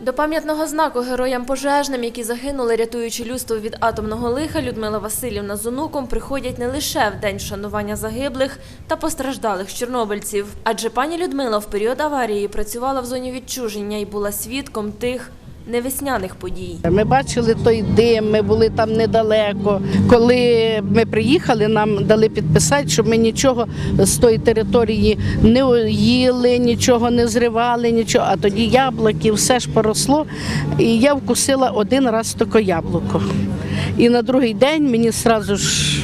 До пам'ятного знаку героям пожежним, які загинули, рятуючи людство від атомного лиха, Людмила Васильівна з онуком приходять не лише в день вшанування загиблих та постраждалих чорнобильців. Адже пані Людмила в період аварії працювала в зоні відчуження і була свідком тих невесняних подій. Ми бачили той дим, ми були там недалеко. Коли ми приїхали, нам дали підписати, щоб ми нічого з тої території не їли, нічого не зривали, нічого. А тоді яблуки, все ж поросло. І я вкусила один раз тільки яблуко. І на другий день мені одразу ж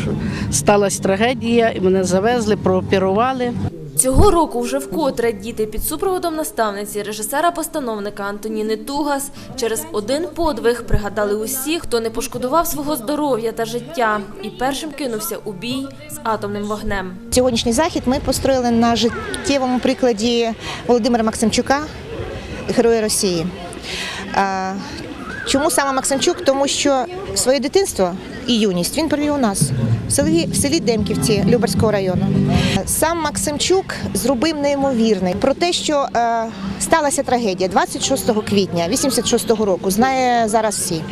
сталася трагедія, і мене завезли, прооперували. Цього року вже вкотре діти під супроводом наставниці, режисера-постановника Антоніни Тугас через один подвиг пригадали усіх, хто не пошкодував свого здоров'я та життя і першим кинувся у бій з атомним вогнем. Сьогоднішній захід ми построїли на життєвому прикладі Володимира Максимчука, героя Росії. Чому саме Максимчук? Тому що своє дитинство і юність він провів у нас в селі, в селі Демківці Люберського району. Сам Максимчук зробив неймовірне про те, що е, сталася трагедія 26 квітня 86-го року. Знає зараз всі.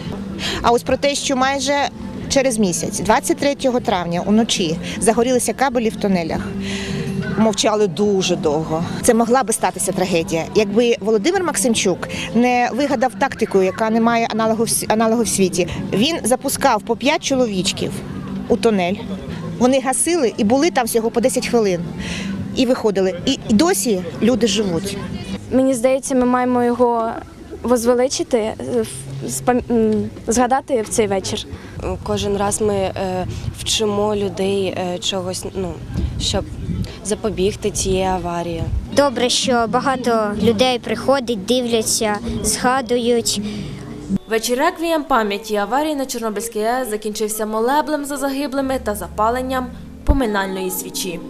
А ось про те, що майже через місяць, 23 травня, уночі, загорілися кабелі в тунелях. Мовчали дуже довго. Це могла би статися трагедія, якби Володимир Максимчук не вигадав тактику, яка не має аналогу в аналогу в світі. Він запускав по 5 чоловічків у тунель. Вони гасили і були там всього по 10 хвилин. І виходили. І і досі люди живуть. Мені здається, ми маємо його возвеличити, е, в- згадати в цей вечір. Кожен раз ми е, вчимо людей е, чогось, ну щоб запобігти цієї аварії. Добре, що багато людей приходять, дивляться, згадують. Вечір реквієм пам'яті аварії на Чорнобильській АЕС закінчився молеблем за загиблими та запаленням поминальної свічі.